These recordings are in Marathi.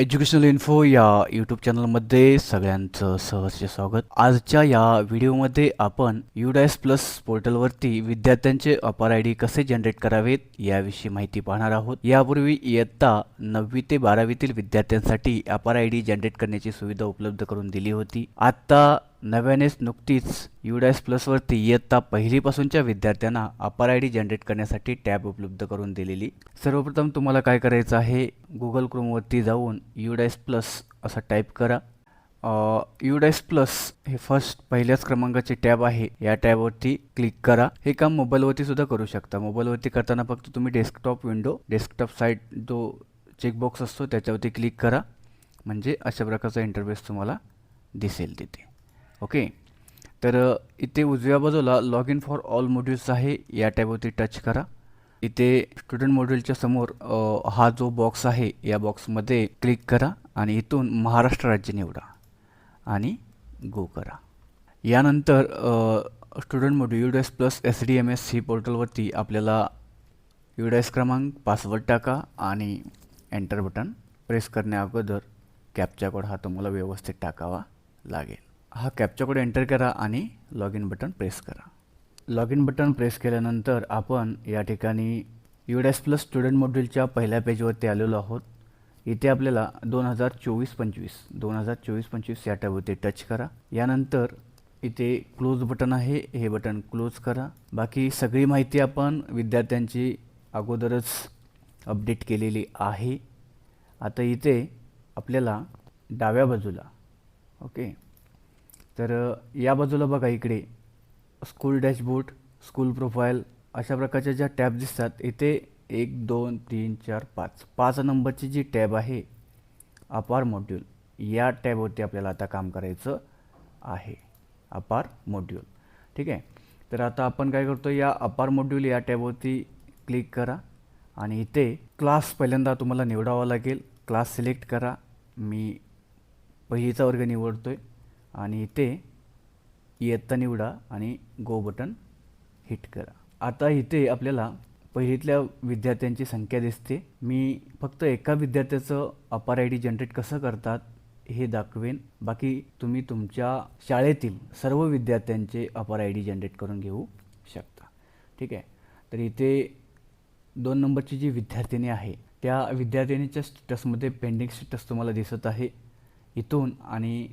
एज्युकेशनल इन्फो या यूट्यूब चॅनलमध्ये सगळ्यांचं सहर्ष स्वागत. आजच्या या व्हिडिओमध्ये आपण युडायस प्लस पोर्टलवरती विद्यार्थ्यांचे अपार आय डी कसे जनरेट करावेत याविषयी माहिती पाहणार आहोत. यापूर्वी इयत्ता नववी ते बारावीतील विद्यार्थ्यांसाठी अपार आय डी जनरेट करण्याची सुविधा उपलब्ध करून दिली होती. आता नव्यानेच नुकतीच युडायस प्लसवरती इयत्ता पहिलीपासूनच्या विद्यार्थ्यांना अपार आय डी जनरेट करण्यासाठी टॅब उपलब्ध करून दिलेली. सर्वप्रथम तुम्हाला काय करायचं आहे? गुगल क्रोमवरती जाऊन युडायस प्लस असं टाईप करा. युडायस प्लस हे फर्स्ट पहिल्याच क्रमांकाचे टॅब आहे. या टॅबवरती क्लिक करा. हे काम मोबाईलवरती सुद्धा करू शकता. मोबाईलवरती करताना फक्त तुम्ही डेस्कटॉप विंडो डेस्कटॉप साईट जो चेकबॉक्स असतो त्याच्यावरती क्लिक करा. म्हणजे अशा प्रकारचा इंटरफेस तुम्हाला दिसेल तिथे. ओके? तर इथे उजव्या बाजूला log in for all modules आहे. या टॅबवरती टच करा. इथे स्टुडंट मॉड्यूलच्या समोर हा जो बॉक्स आहे या बॉक्समध्ये क्लिक करा आणि इथून महाराष्ट्र राज्य निवडा आणि गो करा. यानंतर student module UDISE plus S D M S C पोर्टलवरती आपल्याला यू डॅस क्रमांक पासवर्ड टाका आणि एंटर बटन प्रेस करण्या अगोदर कॅपचा कोड हा तुम्हाला व्यवस्थित टाकावा लागेल. हा कॅपचा कोड एंटर करा आणि लॉग इन बटन प्रेस करा. लॉग इन बटन प्रेस केल्यानंतर आपण या ठिकाणी युडायस प्लस स्टुडंट मॉड्यूलच्या पहिल्या पेजवरती आलेलो आहोत. इथे आपल्याला दोन हजार चोवीस पंचवीस दोन हजार चोवीस पंचवीस या टॅबवरती टच करा. यानंतर इथे क्लोज बटन आहे हे बटन क्लोज करा. बाकी सगळी माहिती आपण विद्यार्थ्यांची अगोदरच अपडेट केलेली आहे. आता इथे आपल्याला डाव्या बाजूला ओके तर या बाजूला बघा इकडे. स्कूल डॅशबोर्ड स्कूल प्रोफाईल अशा प्रकारच्या ज्या टॅब दिसतात इथे एक दोन तीन चार पाच. पाच नंबरची जी टॅब आहे अपार मॉड्यूल या टॅबवरती आपल्याला आता काम करायचं आहे अपार मॉड्यूल ठीक आहे? तर आता आपण काय करतो या अपार मॉड्यूल या टॅबवरती क्लिक करा आणि इथे क्लास पहिल्यांदा तुम्हाला निवडावा लागेल. क्लास सिलेक्ट करा. मी पहिलीचा वर्ग निवडतो आहे आणि इथे इयत्ता निवडा आणि गो बटन हिट करा. आता इथे आपल्याला पहिलीतल्या विद्यार्थ्यांची संख्या दिसते. मी फक्त एका विद्यार्थ्याचं अपार आय डी जनरेट कसं करतात हे दाखवेन. बाकी तुम्ही तुमच्या शाळेतील सर्व विद्यार्थ्यांचे अपार आय डी जनरेट करून घेऊ शकता. ठीक आहे? तर इथे दोन नंबरची जी विद्यार्थिनी आहे त्या विद्यार्थिनीच्या स्टेटसमध्ये पेंडिंग स्टेटस तुम्हाला दिसत आहे. इथून आणि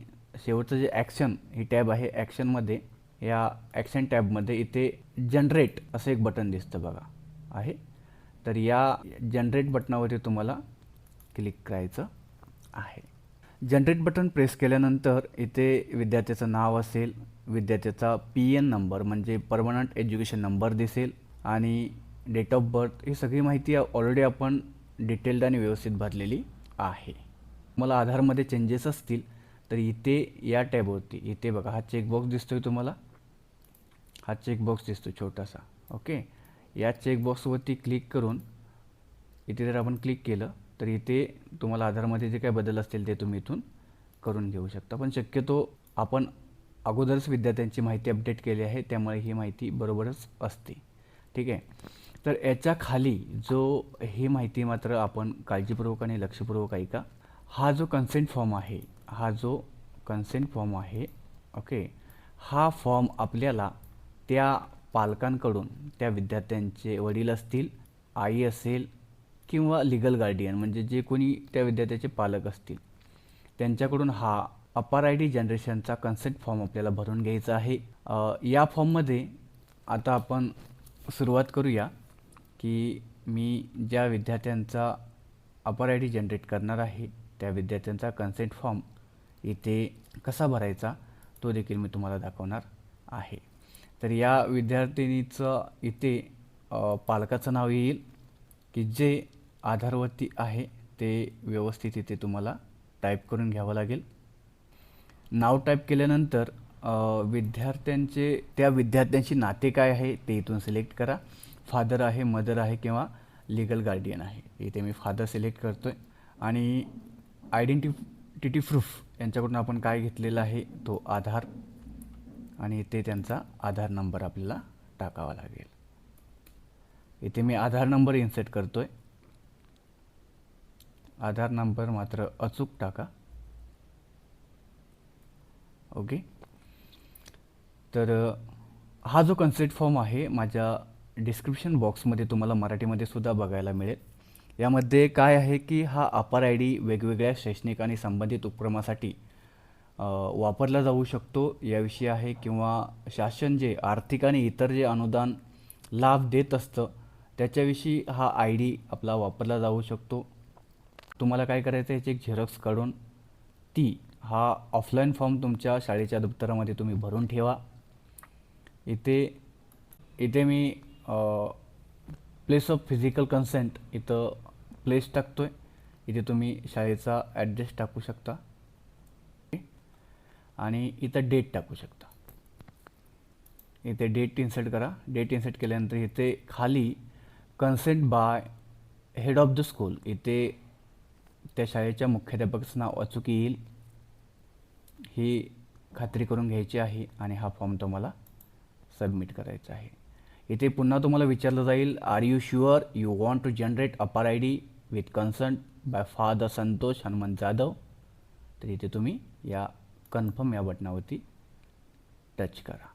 शेवटचं जे ॲक्शन ही टॅब आहे ॲक्शनमध्ये या ॲक्शन टॅबमध्ये इथे जनरेट असं एक बटन दिसतं बघा. आहे? तर या जनरेट बटनावरती तुम्हाला क्लिक करायचं आहे. जनरेट बटन प्रेस केल्यानंतर इथे विद्यार्थ्याचं नाव असेल विद्यार्थ्याचा पी एन नंबर म्हणजे परमनंट एज्युकेशन नंबर दिसेल आणि डेट ऑफ बर्थ ही सगळी माहिती ऑलरेडी आपण डिटेल्ड आणि व्यवस्थित भरलेली आहे. मला आधारमध्ये चेंजेस असतील तर इथे या टॅबवरती इथे बघा हा चेकबॉक्स दिसतो आहे तुम्हाला? हा चेकबॉक्स दिसतो छोटासा ओके? या चेकबॉक्सवरती क्लिक करून इथे जर आपण क्लिक केलं तर इथे तुम्हाला आधारमध्ये जे काही बदल असतील ते तुम्ही इथून करून घेऊ शकता. पण शक्यतो आपण अगोदरच विद्यार्थ्यांची माहिती अपडेट केली आहे त्यामुळे ही माहिती बरोबरच असते. ठीक आहे? तर याच्या खाली जो ही माहिती मात्र आपण काळजीपूर्वक आणि लक्षपूर्वक ऐका. हा जो कन्सेंट फॉर्म आहे हा जो कन्सेंट फॉर्म आहे ओके हा फॉर्म आपल्याला त्या पालकांकडून त्या विद्यार्थ्यांचे वडील असतील आई असेल किंवा लिगल गार्डियन म्हणजे जे कोणी त्या विद्यार्थ्याचे पालक असतील त्यांच्याकडून हा अपार आय डी जनरेशनचा कन्सेंट फॉर्म आपल्याला भरून घ्यायचा आहे. या फॉर्ममध्ये आता आपण सुरुवात करूया की मी ज्या विद्यार्थ्यांचा अपार आय डी जनरेट करणार आहे त्या विद्यार्थ्यांचा कन्सेंट फॉर्म इथे कसा भरायचा तो देखील मी तुम्हाला दाखवणार आहे. तर या विद्यार्थिनीचं इथे पालकाचं नाव येईल की जे आधारवरती आहे ते व्यवस्थित इथे तुम्हाला टाईप करून घ्यावं लागेल. नाव टाईप केल्यानंतर विद्यार्थ्यांचे त्या विद्यार्थ्यांची नाते काय आहे ते इथून सिलेक्ट करा. फादर आहे मदर आहे किंवा लिगल गार्डियन आहे. इथे मी फादर सिलेक्ट करतो आहे आणि आयडेंटिटी प्रूफ यांच्याकडून आपण काय घेतलेला आहे तो आधार आणि इथे त्यांचा आधार नंबर आपल्याला टाकावा लागेल. इथे मी आधार नंबर इन्सेट करतो आहे आधार नंबर मात्र अचूक टाका. ओके? तर हा जो कन्सेप्ट फॉर्म आहे माझ्या डिस्क्रिप्शन बॉक्समध्ये तुम्हाला मराठीमध्ये सुद्धा बघायला मिळेल. यामध्ये काय आहे की हा अपार आय डी वेगवेगळ्या शैक्षणिक आणि संबंधित उपक्रमासाठी वापरला जाऊ शकतो. याविषयी आहे किंवा शासन जे आर्थिक आणि इतर जे अनुदान लाभ देत असतं त्याच्याविषयी हा आय डी आपला वापरला जाऊ शकतो. तुम्हाला काय करायचं आहे याची एक झेरॉक्स काढून ती हा ऑफलाईन फॉर्म तुमच्या शाळेच्या दप्तरामध्ये तुम्ही भरून ठेवा. इथे इथे मी प्लेस ऑफ फिजिकल कन्सेंट इथं प्लेस टाकतो आहे इथे तुम्ही शाळेचा ॲड्रेस टाकू शकता. आणि इथं डेट टाकू शकता. इथे डेट इन्सर्ट करा. डेट इन्सर्ट केल्यानंतर इथे खाली consent by head of the school इथे त्या शाळेच्या मुख्याध्यापकाचं नाव अचूक येईल. ही खात्री करून घ्यायची आहे आणि हा फॉर्म तुम्हाला सबमिट करायचा आहे. इथे पुन्हा तुम्हाला विचारलं जाईल are you sure you want to generate APAAR I D with consent by father Santosh Hanumant Jadhav तर इथे तुम्ही या कन्फर्म या बटनावरती टच करा.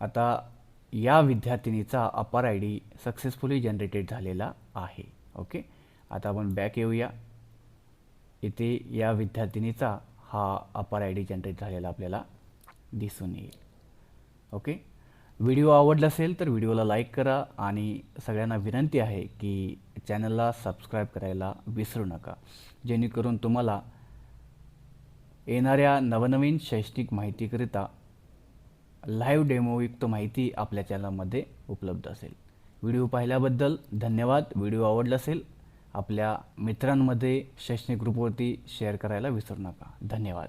आता या विद्यार्थिनीचा अपार आय डी सक्सेसफुली जनरेटेड झालेला आहे. ओके? आता आपण बॅक येऊया. इथे या विद्यार्थिनीचा हा अपार आय डी जनरेट झालेला आपल्याला दिसून येईल. ओके? व्हिडिओ आवडला असेल तर व्हिडिओला लाईक करा आणि सगळ्यांना विनंती आहे की चॅनलला सबस्क्राईब करायला विसरू नका. जेणेकरून तुम्हाला येणाऱ्या नवनवीन शैक्षणिक माहितीकरिता लाईव्ह डेमोयुक्त माहिती आपल्या चॅनलमध्ये उपलब्ध असेल. व्हिडिओ पाहिल्याबद्दल धन्यवाद. व्हिडिओ आवडला असेल आपल्या मित्रांमध्ये शैक्षणिक ग्रुपवरती शेअर करायला विसरू नका. धन्यवाद.